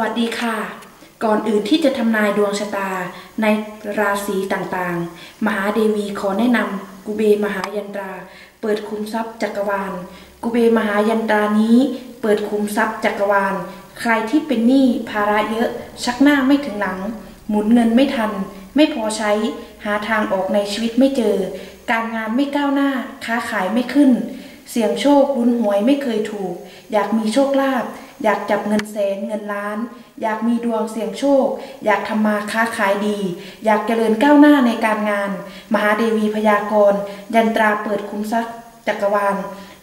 วัสดีค่ะ ก่อนอื่นที่จะทำนายดวงชะตาในราศีต่างๆ มหาเดวีขอแนะนำกุเบมหายันตรา เปิดคุมทรัพย์จักรวาล กุเบมหายันตรานี้ เปิดคุมทรัพย์จักรวาล ใครที่เป็นหนี้ภาระเยอะ ชักหน้าไม่ถึงหลัง หมุนเงินไม่ทัน ไม่พอใช้ หาทางออกในชีวิตไม่เจอ การงานไม่ก้าวหน้า ค้าขายไม่ขึ้น เสี่ยงโชคลุ้นหวยไม่เคยถูก อยากมีโชคลาภ อยากจับเงินแสนเงินล้าน อยากมีดวงเสี่ยงโชค อยากทำมาค้าขายดี อยากเจริญก้าวหน้าในการงาน มหาเดวีพยากร ยันตราเปิดคุ้มทรัพย์จักรวาล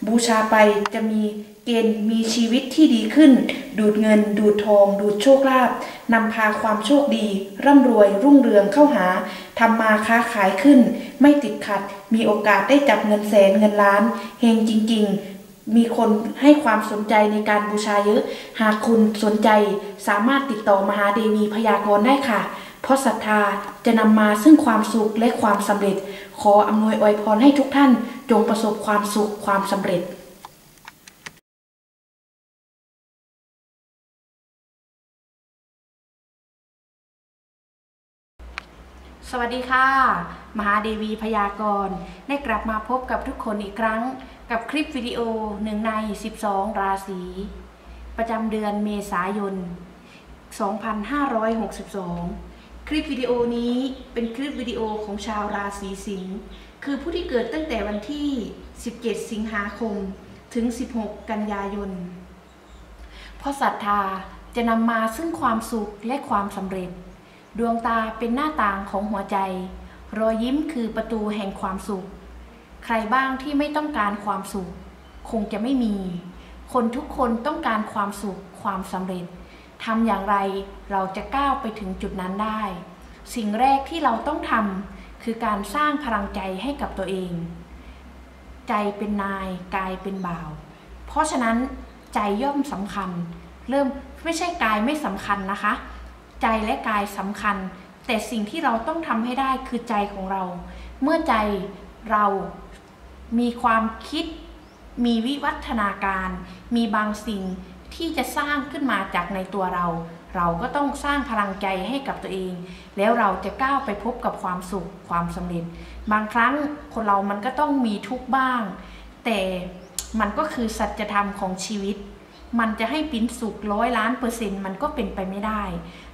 บูชาไปจะมีเกณฑ์มีชีวิตที่ดีขึ้น ดูดเงิน ดูดทอง ดูดโชคลาภนำพาความโชคดี ร่ำรวย รุ่งเรืองเข้าหาทำมาค้าขายขึ้น ไม่ติดขัด มีโอกาสได้จับเงินแสนเงินล้าน เฮงจริง ๆ มีคนให้ความสนใจในการบูชาเยอะ หากคุณสนใจสามารถติดต่อมหาเดวีพยากรณ์ได้ค่ะ เพราะศรัทธาจะนำมาซึ่งความสุขและความสำเร็จ ขออำนวยอวยพรให้ทุกท่านจงประสบความสุขความสำเร็จ สวัสดีค่ะ มหาเดวีพยากรณ์ได้กลับมาพบกับทุกคนอีกครั้ง กับคลิปวิดีโอหนึ่งใน 12 ราศี ประจำเดือนเมษายน 2562 คลิปวิดีโอนี้เป็นคลิปวิดีโอของชาวราศีสิงห์คือผู้ที่เกิดตั้งแต่วันที่ 17 สิงหาคม ถึง 16 กันยายน เพราะศรัทธาจะนำมาซึ่งความสุขและความสำเร็จ ดวงตาเป็นหน้าต่างของหัวใจ รอยยิ้มคือประตูแห่งความสุข ใครบ้างที่ไม่ต้องการความสุข คงจะไม่มี คนทุกคนต้องการความสุข ความสำเร็จทำอย่างไรเราจะก้าวไปถึงจุดนั้นได้ สิ่งแรกที่เราต้องทำคือการสร้างพลังใจให้กับตัวเอง ใจเป็นนายกายเป็นบ่าว เพราะฉะนั้นใจย่อมสำคัญ เริ่มไม่ใช่กายไม่สำคัญนะคะ ใจและกายสำคัญ แต่สิ่งที่เราต้องทำให้ได้คือใจของเรา เมื่อใจเรามีความคิด มีวิวัฒนาการ มีบางสิ่งที่จะสร้างขึ้นมาจากในตัวเรา เราก็ต้องสร้างพลังใจให้กับตัวเอง แล้วเราจะก้าวไปพบกับความสุขความสำเร็จ บางครั้งคนเรามันก็ต้องมีทุกข์บ้าง แต่มันก็คือสัจธรรมของชีวิต มันจะให้ปิ้นสุขร้อยล้านเปอร์เซ็นต์มันก็เป็นไปไม่ได้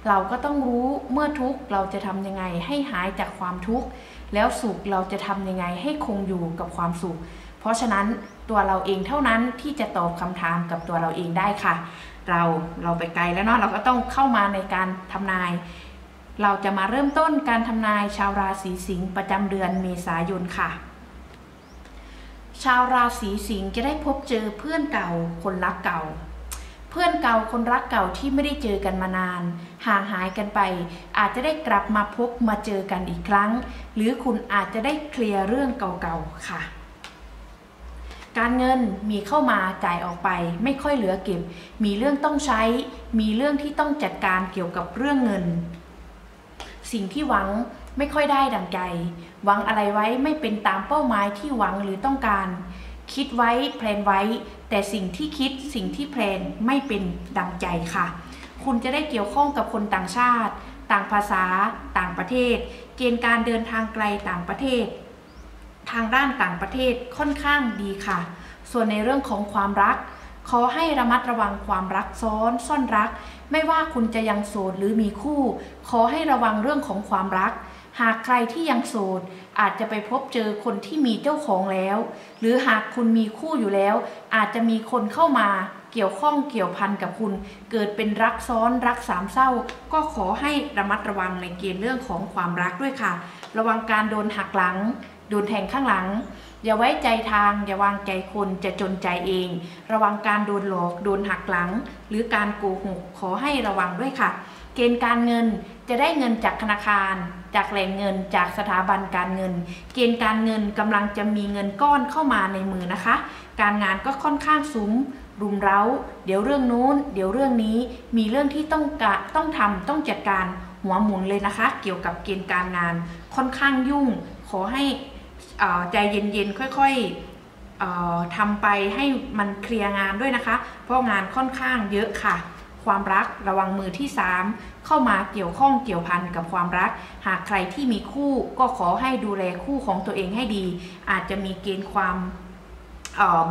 เราก็ต้องรู้เมื่อทุกเราจะทำยังไงให้หายจากความทุกข์ แล้วสุขเราจะทำยังไงให้คงอยู่กับความสุข เพราะฉะนั้นตัวเราเองเท่านั้นที่จะตอบคำถามกับตัวเราเองได้ค่ะ เราเราไปไกลแล้วเนาะเราก็ต้องเข้ามาในการทำนาย เราจะมาเริ่มต้นการทำนายชาวราศีสิงห์ประจำเดือนเมษายนค่ะชาวราศีสิงห์จะได้พบเจอเพื่อนเก่าคนรักเก่า เพื่อนเก่าคนรักเก่าที่ไม่ได้เจอกันมานาน ห่างหายกันไป อาจจะได้กลับมาพบมาเจอกันอีกครั้ง หรือคุณอาจจะได้เคลียร์เรื่องเก่าๆค่ะ การเงินมีเข้ามาจ่ายออกไป ไม่ค่อยเหลือเก็บ มีเรื่องต้องใช้ มีเรื่องที่ต้องจัดการเกี่ยวกับเรื่องเงิน สิ่งที่หวังไม่ค่อยได้ดังใจ หวังอะไรไว้ไม่เป็นตามเป้าหมายที่หวังหรือต้องการ คิดไว้แพลนไว้ แต่สิ่งที่คิดสิ่งที่แพลนไม่เป็นดังใจค่ะ คุณจะได้เกี่ยวข้องกับคนต่างชาติ ต่างภาษา ต่างประเทศ เกณฑ์การเดินทางไกลต่างประเทศ ทางด้านต่างประเทศค่อนข้างดีค่ะ ส่วนในเรื่องของความรัก ขอให้ระมัดระวังความรักซ้อนซ่อนรัก ไม่ว่าคุณจะยังโสดหรือมีคู่ ขอให้ระวังเรื่องของความรัก หากใครที่ยังโสดอาจจะไปพบเจอคนที่มีเจ้าของแล้ว หรือหากคุณมีคู่อยู่แล้ว อาจจะมีคนเข้ามาเกี่ยวข้องเกี่ยวพันกับคุณ เกิดเป็นรักซ้อนรักสามเศร้า ก็ขอให้ระมัดระวังในเกณฑ์เรื่องของความรักด้วยค่ะ ระวังการโดนหักหลัง โดนแทงข้างหลัง อย่าไว้ใจทาง อย่าวางใจคนจะจนใจเอง ระวังการโดนหลอก โดนหักหลัง หรือการโกหกขอให้ระวังด้วยค่ะ เกณฑ์การเงินจะได้เงินจากธนาคาร จากแหล่งเงินจากสถาบันการเงิน เกณฑ์การเงินกำลังจะมีเงินก้อนเข้ามาในมือนะคะ การงานก็ค่อนข้างสูงรุมเร้า เดี๋ยวเรื่องนู้น เดี๋ยวเรื่องนี้มีเรื่องที่ต้องกะต้องทำต้องจัดการหัวหมุนเลยนะคะ เกี่ยวกับเกณฑ์การงานค่อนข้างยุ่ง ขอให้ใจเย็นๆค่อยๆทำไปให้มันเคลียร์งานด้วยนะคะ เพราะงานค่อนข้างเยอะค่ะ ความรักระวังมือที่ 3 เข้ามาเกี่ยวข้องเกี่ยวพันกับความรัก หากใครที่มีคู่ก็ขอให้ดูแลคู่ของตัวเองให้ดี อาจจะมีเกณฑ์ความ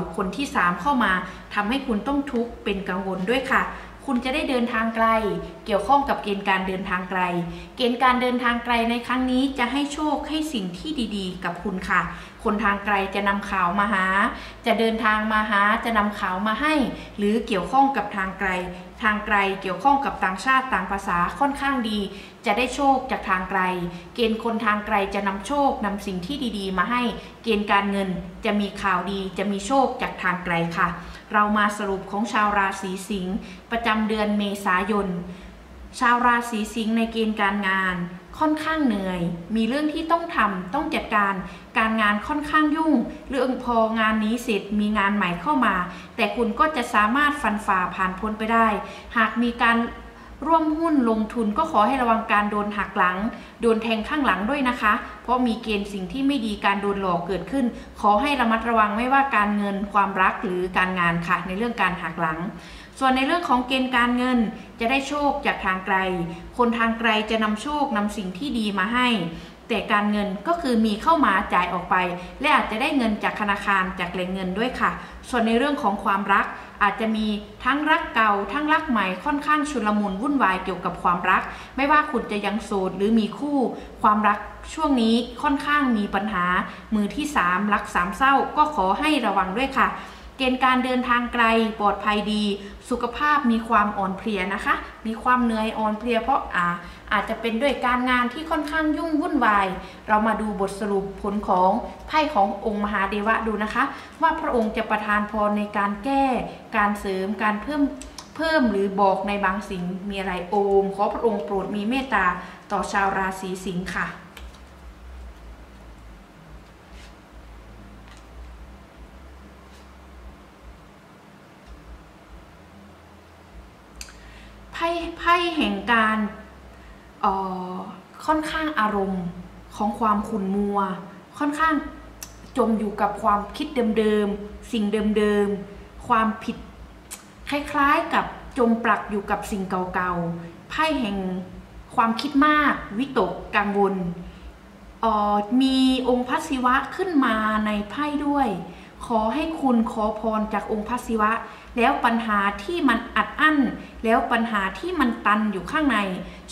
บุคคลที่ 3 เข้ามาทำให้คุณต้องทุกข์เป็นกังวลด้วยค่ะคุณจะได้เดินทางไกล เกี่ยวข้องกับเกณฑ์การเดินทางไกล เกณฑ์การเดินทางไกลในครั้งนี้จะให้โชคให้สิ่งที่ดี ๆ กับคุณค่ะคนทางไกลจะนำข่าวมาหา จะเดินทางมาหา จะนำข่าวมาให้ หรือเกี่ยวข้องกับทางไกล ทางไกลเกี่ยวข้องกับต่างชาติต่างภาษาค่อนข้างดี จะได้โชคจากทางไกล เกณฑ์คนทางไกลจะนำโชคนำสิ่งที่ดีๆ มาให้ เกณฑ์การเงินจะมีข่าวดี จะมีโชคจากทางไกลค่ะ เรามาสรุปของชาวราศีสิงห์ประจำเดือนเมษายน ชาวราศีสิงห์ในเกณฑ์การงาน ค่อนข้างเหนื่อย มีเรื่องที่ต้องทำต้องจัดการ การงานค่อนข้างยุ่ง เรื่องพองานนี้เสร็จมีงานใหม่เข้ามา แต่คุณก็จะสามารถฟันฝ่าผ่านพ้นไปได้ หากมีการร่วมหุ้นลงทุนก็ขอให้ระวังการโดนหักหลัง โดนแทงข้างหลังด้วยนะคะ เพราะมีเกณฑ์สิ่งที่ไม่ดีการโดนหลอกเกิดขึ้น ขอให้ระมัดระวังไม่ว่าการเงินความรักหรือการงานค่ะ ในเรื่องการหักหลัง ส่วนในเรื่องของเกณฑ์การเงินจะได้โชคจากทางไกล คนทางไกลจะนำโชคนำสิ่งที่ดีมาให้ แต่การเงินก็คือมีเข้ามาจ่ายออกไป และอาจจะได้เงินจากธนาคารจากแหล่งเงินด้วยค่ะ ส่วนในเรื่องของความรักอาจจะมีทั้งรักเก่าทั้งรักใหม่ค่อนข้างชุลมุนวุ่นวายเกี่ยวกับความรัก ไม่ว่าคุณจะยังโสดหรือมีคู่ ความรักช่วงนี้ค่อนข้างมีปัญหา มือที่ 3 รักสามเศร้าก็ขอให้ระวังด้วยค่ะ เกณฑ์การเดินทางไกลปลอดภัยดี สุขภาพมีความอ่อนเพลียนะคะ มีความเหนื่อยอ่อนเพลียเพราะอาอาจจะเป็นด้วยการงานที่ค่อนข้างยุ่งวุ่นวาย เรามาดูบทสรุปผลของไพ่ขององค์มหาเดวะดูนะคะ ว่าพระองค์จะประทานพรในการแก้ การเสริมการเพิ่มเพิ่มหรือบอกในบางสิ่งมีอะไรโอมขอพระองค์โปรดมีเมตตาต่อชาวราศีสิงค์ค่ะ ไพ่ไพ่แห่งการค่อนข้างอารมณ์ของความขุ่นมัว ค่อนข้างจมอยู่กับความคิดเดิมๆ สิ่งเดิมๆ ความผิดคล้ายๆกับจมปลักอยู่กับสิ่งเก่าๆ ไพ่แห่งความคิดมาก วิตกกังวล มีองค์พระศิวะขึ้นมาในไพ่ด้วย ขอให้คุณขอพรจากองค์พระศิวะ แล้วปัญหาที่มันอัดอั้น แล้วปัญหาที่มันตันอยู่ข้างใน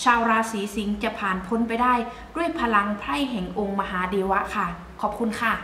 ชาวราศีสิงห์จะผ่านพ้นไปได้ ด้วยพลังไพร่แห่งองค์มหาเดวะค่ะ ขอบคุณค่ะ